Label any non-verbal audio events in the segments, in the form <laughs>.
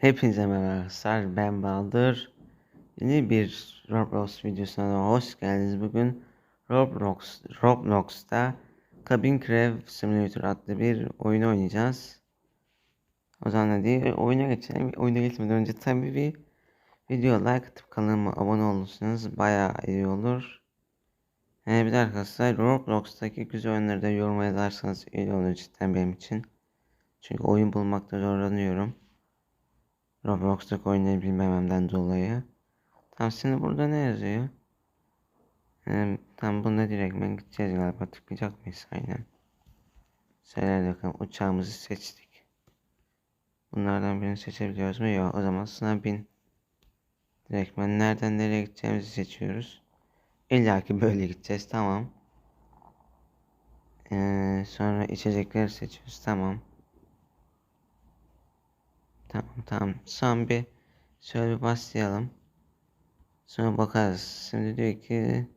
Hepinize merhaba arkadaşlar. Ben Baldır. Yeni bir Roblox videosuna hoş geldiniz. Bugün Roblox Roblox'ta Cabin Crew Simulator adlı bir oyun oynayacağız. O zaman hadi oyuna geçelim. Oyuna geçmeden önce tabii bir video like atıp kanalıma abone olursanız bayağı iyi olur. Ee, bir de arkadaşlar Roblox'taki güzel oyunları da yoruma yazarsanız iyi olur cidden benim için. Çünkü oyun bulmakta zorlanıyorum. Roblox'taki oyunları bilmememden dolayı. Şimdi burada ne yazıyor? Ee, tam bunda direktmen gideceğiz galiba. Tıklayacak mıyız? Aynen. Söyle bakalım. Uçağımızı seçtik. Bunlardan birini seçebiliyoruz mu? Yok. O zaman sınav bin. Direktmen nereden nereye gideceğimizi seçiyoruz. İlla ki böyle gideceğiz. Tamam. Ee, sonra içecekleri seçiyoruz. Tamam. Tamam tamam. Son bir şöyle bir başlayalım. Sonra bakarız. Şimdi diyor ki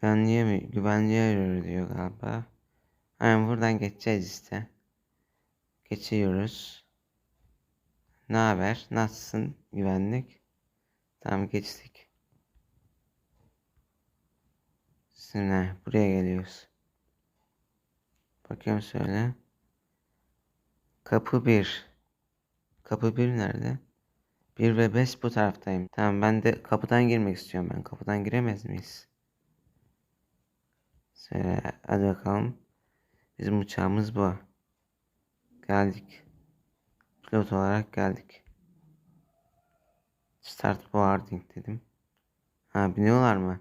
güvenliğe mi? Güvenliğe diyor galiba. Aynen buradan geçeceğiz işte. Geçiyoruz. Ne haber? Nasılsın güvenlik? Tamam geçtik. Şimdi buraya geliyoruz. Bakıyorum şöyle. Kapı 1. Kapı 1 nerede? 1 ve 5 bu taraftayım. Tamam ben de kapıdan girmek istiyorum ben. Kapıdan giremez miyiz? Şöyle hadi bakalım. Bizim uçağımız bu. Geldik. Pilot olarak geldik. Start boarding dedim. Ha biniyorlar mı?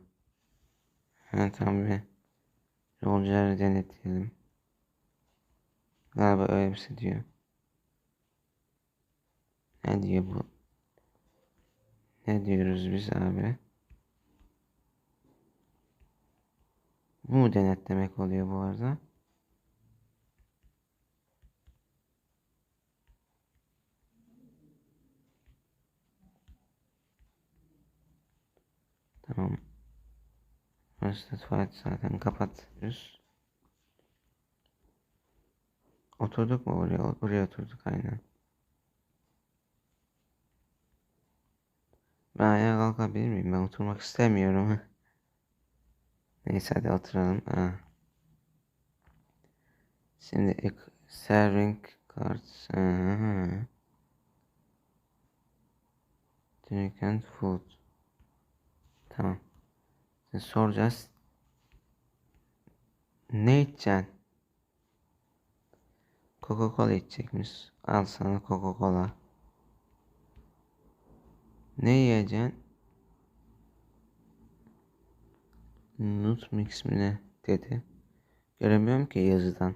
Ha tamam bir yolcuları denetleyelim. Galiba öyle bir şey diyor. Ne diyor bu? Ne diyoruz biz abi? Bu mu denetlemek oluyor bu arada? Tamam. Burası tuvalet zaten kapatıyoruz. Oturduk mu oraya? Oraya oturduk aynen. Ben ayağa kalkabilir miyim? Ben oturmak istemiyorum. <laughs> Neyse hadi oturalım. Ha. Şimdi serving cards. Aha. Drink and food. Tamam. Şimdi soracağız. Ne içeceksin? Coca-Cola içecekmiş. Al sana Coca-Cola. Ne yiyeceksin? Nut mix mi ne dedi. Göremiyorum ki yazıdan.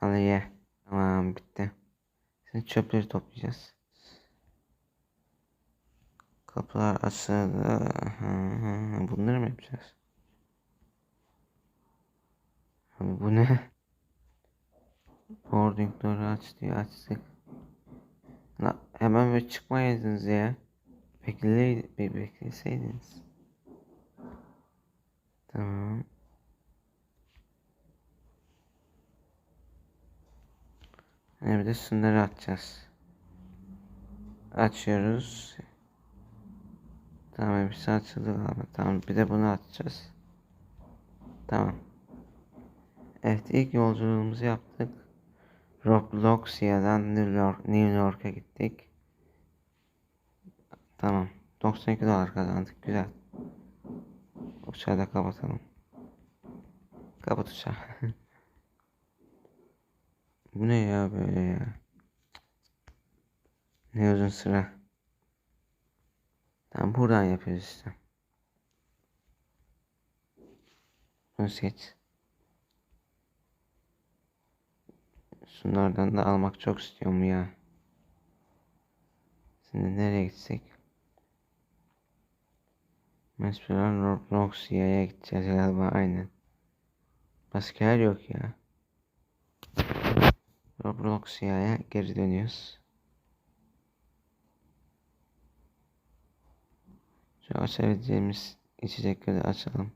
Al ye. Tamam bitti. Şimdi çöpleri toplayacağız. Kapılar açıldı. Bunları mı yapacağız? Abi bu ne? Boarding door'u aç diye açtık. La, hemen böyle çıkmayaydınız ya. Bekle, be bekleseydiniz. Tamam. Hani bir de şunları açacağız. Açıyoruz. Tamam hepsi açıldı galiba. Tamam bir de bunu açacağız. Tamam. Evet ilk yolculuğumuzu yaptık. Robloxia'dan New York York'a gittik. Tamam. 92 dolar kazandık. Güzel. Uçağı da kapatalım. Kapat uçağı. <laughs> Bu ne ya böyle ya? Ne uzun sıra. Tamam buradan yapıyoruz işte. Bunu seç. Şunlardan da almak çok istiyorum ya. Şimdi nereye gitsek? Mesela Robloxia'ya gideceğiz galiba aynen. Başka yer yok ya. Robloxia'ya geri dönüyoruz. Şu açabileceğimiz içecekleri açalım.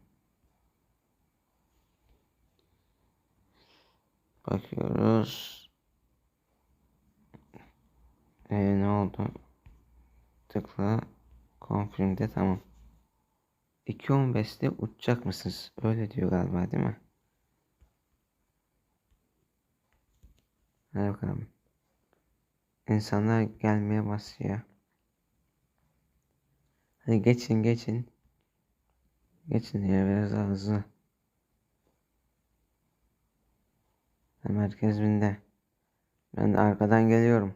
Bakıyoruz. Ee, ne oldu? Tıkla. Confirm'de tamam. 2.15'te uçacak mısınız? Öyle diyor galiba değil mi? Hadi bakalım. İnsanlar gelmeye başlıyor. Hadi geçin geçin. Geçin ya biraz daha hızlı. Hem herkes binde. Ben de arkadan geliyorum.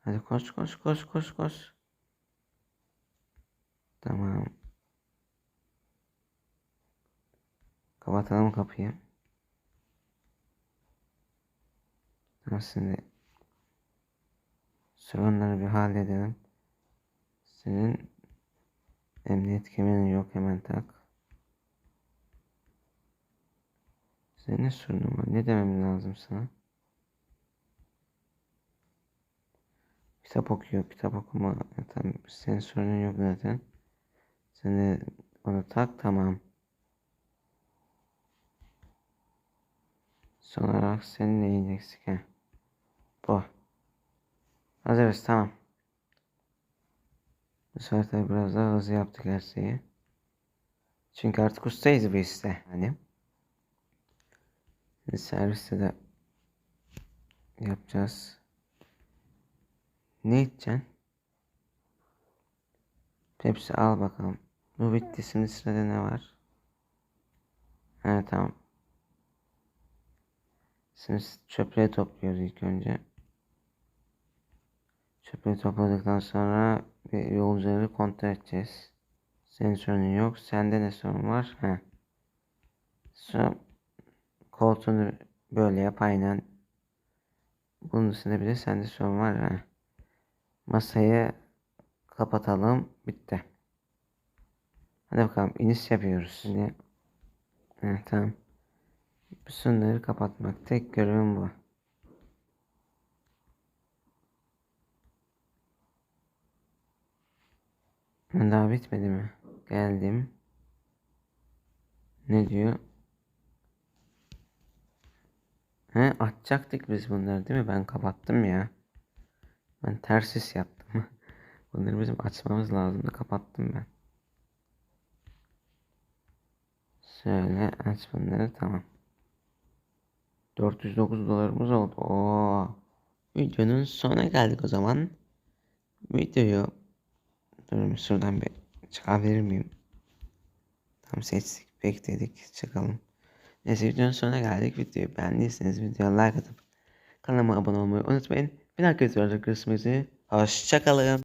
Hadi koş koş koş koş koş. Tamam. Kapatalım kapıyı. Tamam şimdi sorunları bir halledelim. Senin emniyet kemerin yok hemen tak. Senin ne sorunun var? Ne demem lazım sana? Kitap okuyor. Kitap okuma. Tamam. Senin sorunun yok zaten. Sen de onu tak tamam. Son olarak senin neyin eksik ha? Bu. Hazırız tamam. Bu tabii biraz daha hızlı yaptık her şeyi. Çünkü artık ustayız bu işte. Hani. Şimdi serviste de yapacağız. Ne içeceksin? Pepsi al bakalım. Bu bitti. Şimdi sırada ne var? Ha tamam. Şimdi çöpleri topluyoruz ilk önce. Çöpleri topladıktan sonra bir yolcuları kontrol edeceğiz. Senin sorunun yok. Sende ne sorun var? Ha. Sonra koltuğunu böyle yap aynen. Bunun dışında bir de sende sorun var. Ha. Masayı kapatalım. Bitti. Hadi bakalım iniş yapıyoruz. Şimdi ha, tamam. Bu sınırları kapatmak. Tek görevim bu. Daha bitmedi mi? Geldim. Ne diyor? He açacaktık biz bunları değil mi? Ben kapattım ya. Ben ters iş yaptım. <laughs> Bunları bizim açmamız lazımdı. Kapattım ben. Şöyle aç bunları tamam. 409 dolarımız oldu. Oo. Videonun sonuna geldik o zaman. Videoyu Dur şuradan bir çıkabilir miyim? Tam seçtik, bekledik, çıkalım. Neyse videonun sonuna geldik. Videoyu beğendiyseniz videoya like atıp kanalıma abone olmayı unutmayın. Bir dahaki videoda görüşmek üzere. Hoşçakalın.